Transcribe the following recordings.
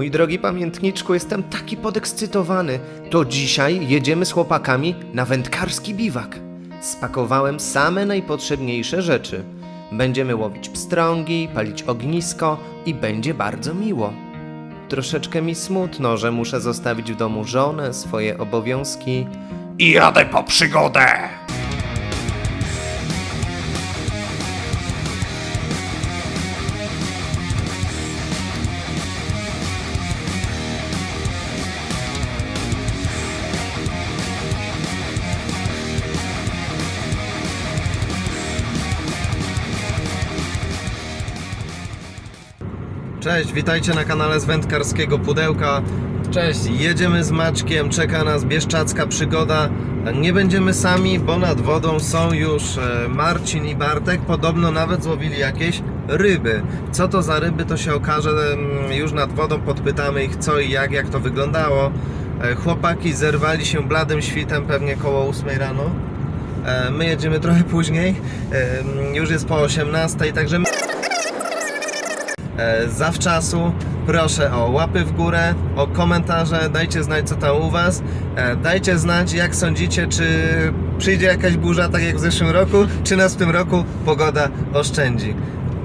Mój drogi pamiętniczku, jestem taki podekscytowany. To dzisiaj jedziemy z chłopakami na wędkarski biwak. Spakowałem same najpotrzebniejsze rzeczy. Będziemy łowić pstrągi, palić ognisko i będzie bardzo miło. Troszeczkę mi smutno, że muszę zostawić w domu żonę, swoje obowiązki. I jadę po przygodę! Cześć, witajcie na kanale z wędkarskiego pudełka. Cześć. Jedziemy z Maćkiem, czeka nas bieszczacka przygoda. Nie będziemy sami, bo nad wodą są już e, Marcin i Bartek. Podobno nawet złowili jakieś ryby. Co to za ryby, to się okaże już nad wodą. Podpytamy ich co i jak, jak to wyglądało. E, Chłopaki zerwali się bladym świtem pewnie koło 8 rano. E, My jedziemy trochę później. Już jest po 18, także my zawczasu. Proszę o łapy w górę, o komentarze, dajcie znać co tam u Was. E, dajcie znać jak sądzicie, czy przyjdzie jakaś burza tak jak w zeszłym roku, czy nas w tym roku pogoda oszczędzi.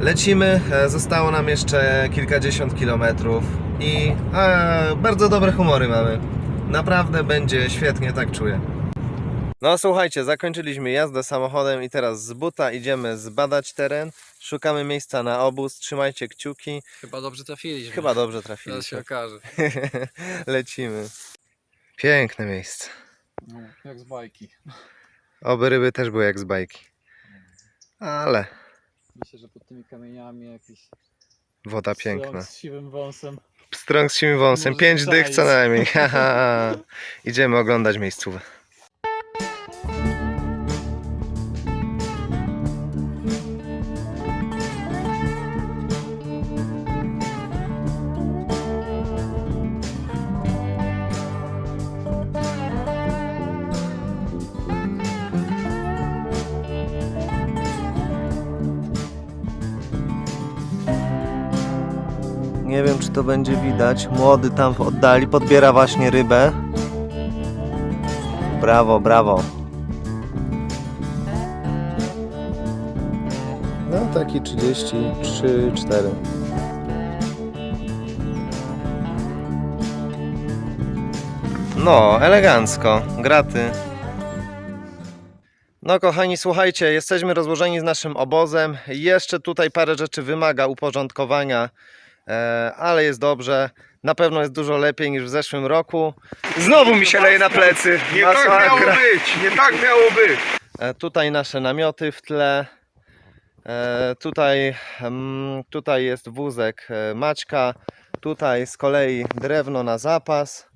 Lecimy, e, zostało nam jeszcze kilkadziesiąt kilometrów i e, bardzo dobre humory mamy. Naprawdę będzie świetnie, tak czuję. No słuchajcie, zakończyliśmy jazdę samochodem i teraz z buta idziemy zbadać teren. Szukamy miejsca na obóz, trzymajcie kciuki. Chyba dobrze trafiliśmy. Chyba dobrze Teraz się trafiliśmy. okaże. Lecimy. Piękne miejsce. No, jak z bajki. Oby ryby też były jak z bajki. Ale Myślę, że pod tymi kamieniami jakiś woda piękna. strąg z siwym wąsem. Pstrąg z siwym wąsem. Może Pięć dych czaić. co najmniej. Haha. Idziemy oglądać miejscówę. To będzie widać. Młody tam w oddali podbiera właśnie rybę. Brawo, brawo. No taki 33, 4. No, elegancko. Graty. No kochani, słuchajcie, jesteśmy rozłożeni z naszym obozem. Jeszcze tutaj parę rzeczy wymaga uporządkowania, ale jest dobrze. Na pewno jest dużo lepiej niż w zeszłym roku. Znowu mi się leje na plecy. Nie tak Masakra. miało być! Nie tak miało być! E, Tutaj nasze namioty w tle. E, Tutaj, mm, tutaj jest wózek e, Maćka. Tutaj z kolei drewno na zapas.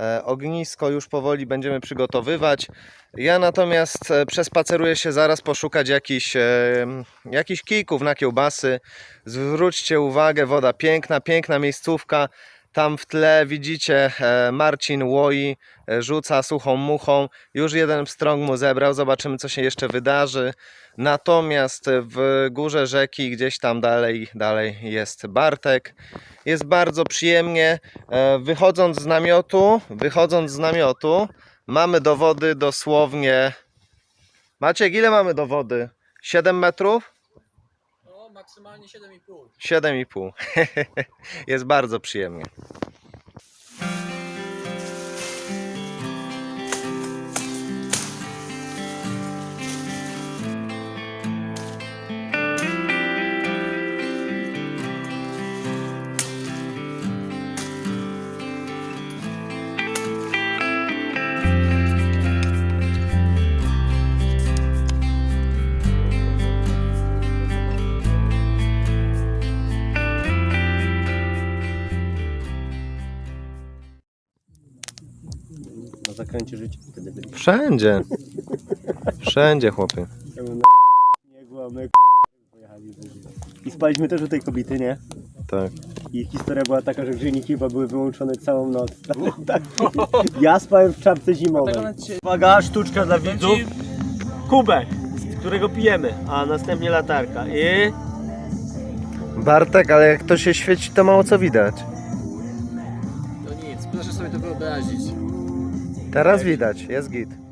E, Ognisko już powoli będziemy przygotowywać. Ja natomiast e, przespaceruję się zaraz poszukać jakichś, e, jakichś kijków na kiełbasy. Zwróćcie uwagę, woda piękna, piękna miejscówka. Tam w tle widzicie e, Marcin łoi, e, rzuca suchą muchą. Już jeden pstrąg mu zebrał, zobaczymy co się jeszcze wydarzy. Natomiast w górze rzeki, gdzieś tam dalej, dalej jest Bartek. Jest bardzo przyjemnie. E, Wychodząc z namiotu, wychodząc z namiotu, mamy do wody dosłownie. Maciek, ile mamy do wody? 7 metrów? Maksymalnie 7,5. 7,5. jest bardzo przyjemnie. Zakręcie życia wtedy byli. Wszędzie. Wszędzie, chłopie. Nie głamy pojechali. I spaliśmy też u tej kobiety, nie? Tak. I historia była taka, że grzejniki chyba były wyłączone całą noc. tak. Ja spałem w czapce zimowej. Uwaga, sztuczka dla widzów. Kubek, z którego pijemy, a następnie latarka. I Bartek, ale jak to się świeci, to mało co widać. Teraz widać, jest git.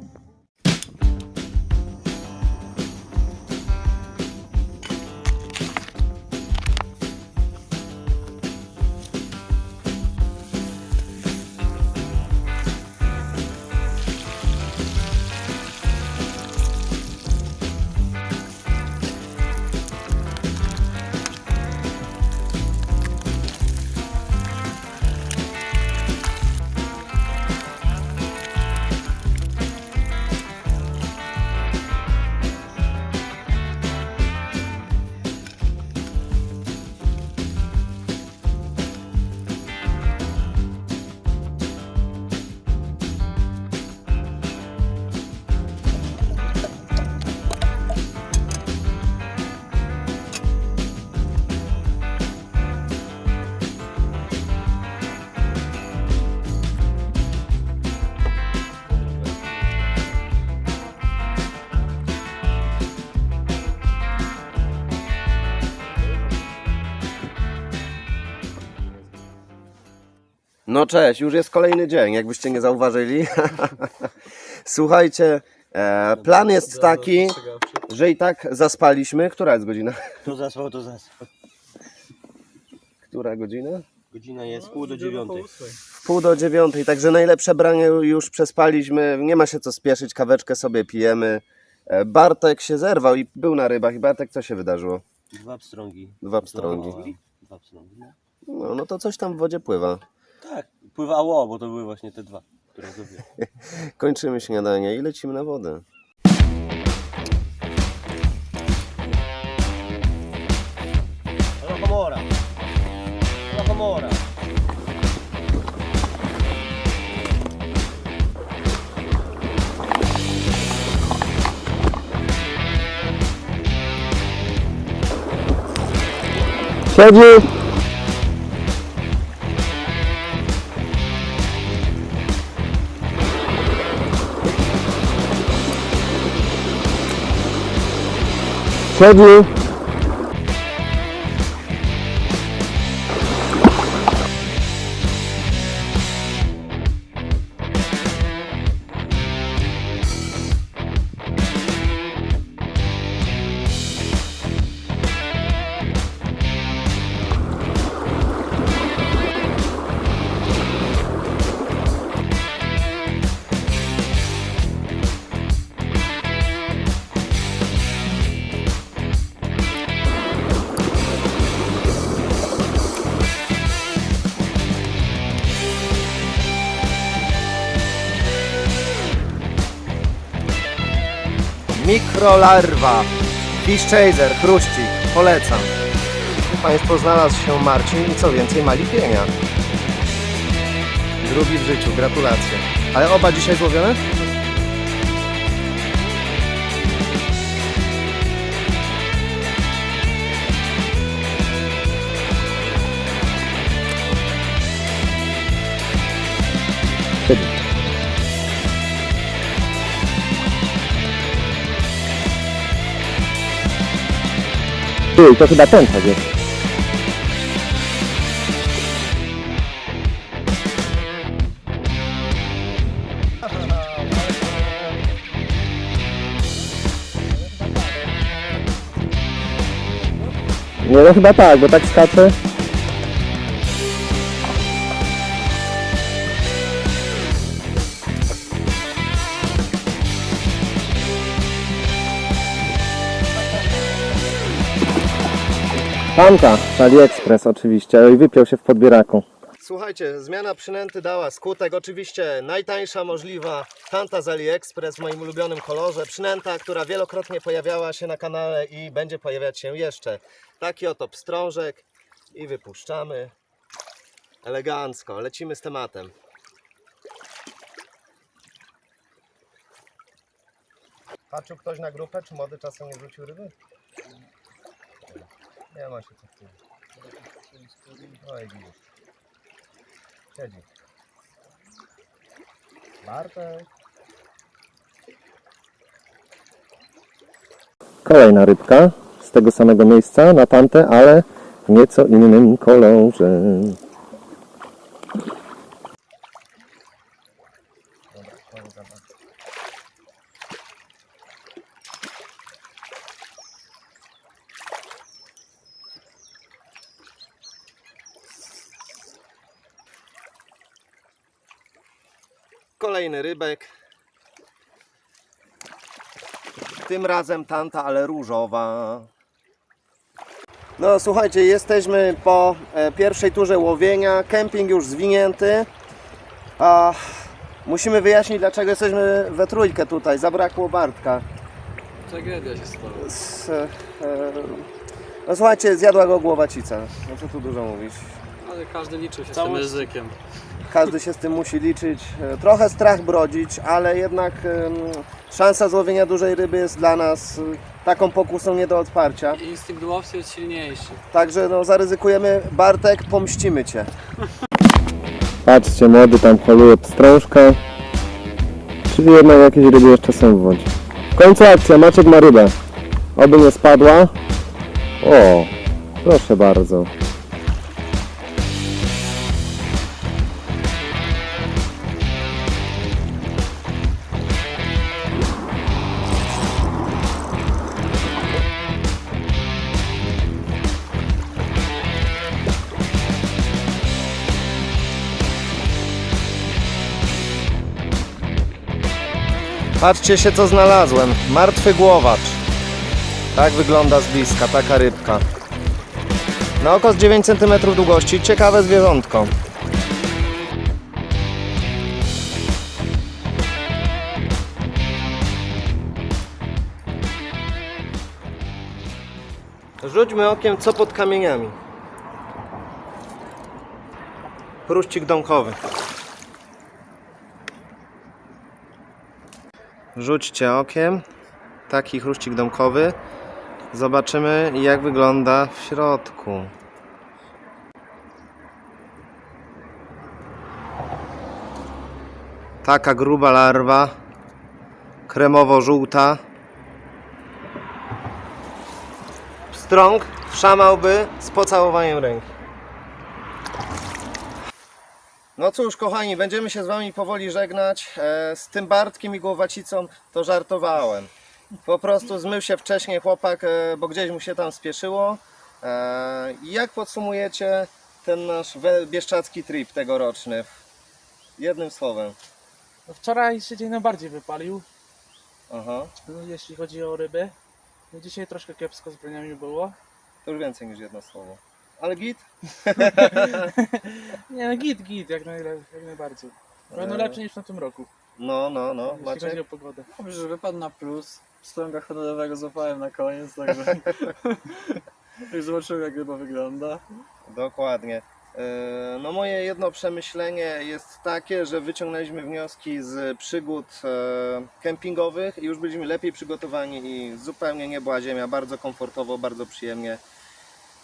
No cześć, już jest kolejny dzień, jakbyście nie zauważyli. Słuchajcie, e, plan jest taki, że i tak zaspaliśmy. Która jest godzina? To zasłał, to zasłał. Która godzina? Godzina jest pół do dziewiątej. W pół do dziewiątej, także najlepsze branie już przespaliśmy. Nie ma się co spieszyć, kaweczkę sobie pijemy. E, Bartek się zerwał i był na rybach. I Bartek, co się wydarzyło? Dwa pstrągi. Dwa pstrągi. Dwa pstrągi. no. No, no to coś tam w wodzie pływa. Pływało, bo to były właśnie te dwa, które zrobiłem. Kończymy śniadanie i lecimy na wodę. Lokomora. Lokomora. Siedzi! Fedlu. Siedzi! Mikrolarwa, Fish Chaser, chruścik, polecam. Państwo znalazł się Marcin i co więcej ma lipienia. Drugi w życiu, gratulacje. Ale oba dzisiaj złowione? Ty, to chyba ten tak jest. Nie, no chyba tak, bo tak skacze. Z AliExpress oczywiście i wypiął się w podbieraku. Słuchajcie, zmiana przynęty dała skutek. Oczywiście najtańsza możliwa tanta z AliExpress w moim ulubionym kolorze. Przynęta, która wielokrotnie pojawiała się na kanale i będzie pojawiać się jeszcze. Taki oto pstrążek i wypuszczamy. Elegancko, lecimy z tematem. Patrzył ktoś na grupę, czy młody czasem nie wrócił ryby? Nie ma się co w tym. No i widzisz. Siedzi. Bartek. Kolejna rybka z tego samego miejsca na pantę, ale w nieco innym kolorze. Kolejny rybek. Tym razem tanta, ale różowa. No słuchajcie, jesteśmy po e, pierwszej turze łowienia. Kemping już zwinięty. A musimy wyjaśnić, dlaczego jesteśmy we trójkę tutaj. Zabrakło Bartka. Tragedia się stała. S, e, no słuchajcie, zjadła go głowacica. No co tu dużo mówić. Ale każdy liczył się z Całość- tym ryzykiem. Każdy się z tym musi liczyć. Trochę strach brodzić, ale jednak em, szansa złowienia dużej ryby jest dla nas e, taką pokusą nie do odparcia. Instynkt łowcy jest silniejszy. Także no, zaryzykujemy. Bartek, pomścimy Cię. Patrzcie, młody tam holuje pstrążkę. Czyli jednak jakieś ryby jeszcze są w wodzie. W końcu akcja, Maciek ma rybę. Oby nie spadła. O, proszę bardzo. Patrzcie się co znalazłem. Martwy głowacz. Tak wygląda z bliska, taka rybka. Na oko z 9 cm długości, ciekawe zwierzątko. Rzućmy okiem co pod kamieniami. Chruścik domkowy. Rzućcie okiem. Taki chruścik domkowy. Zobaczymy jak wygląda w środku. Taka gruba larwa. Kremowo-żółta. Strąg wszamałby z pocałowaniem ręki. No cóż, kochani, będziemy się z Wami powoli żegnać. E, z tym Bartkiem i Głowacicą to żartowałem. Po prostu zmył się wcześniej chłopak, e, bo gdzieś mu się tam spieszyło. E, jak podsumujecie ten nasz bieszczacki trip tegoroczny? Jednym słowem. No Wczorajszy dzień najbardziej wypalił, Aha, no, jeśli chodzi o ryby. No dzisiaj troszkę kiepsko z broniami było. to już więcej niż jedno słowo. Ale git? Nie, no git, git, jak, najle- jak najbardziej. Pewno Eee. lepszy niż w tym roku, No, no, no. jeśli chodzi Maciek? o pogodę. Dobrze, że wypadł na plus. Strąga honorowego złapałem na koniec, także... Już zobaczyłem jak ryba wygląda. Dokładnie. E, No moje jedno przemyślenie jest takie, że wyciągnęliśmy wnioski z przygód e, kempingowych i już byliśmy lepiej przygotowani i zupełnie nie była ziemia, bardzo komfortowo, bardzo przyjemnie.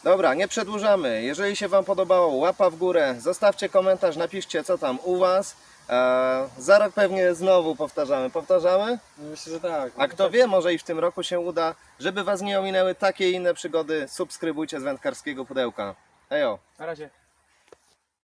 Dobra, nie przedłużamy. Jeżeli się Wam podobało, łapa w górę, zostawcie komentarz, napiszcie co tam u Was. E, za rok pewnie znowu powtarzamy. Powtarzamy? Myślę, że tak. A kto wie, może i w tym roku się uda. Żeby Was nie ominęły takie i inne przygody, subskrybujcie z wędkarskiego pudełka. Ejo! Na razie.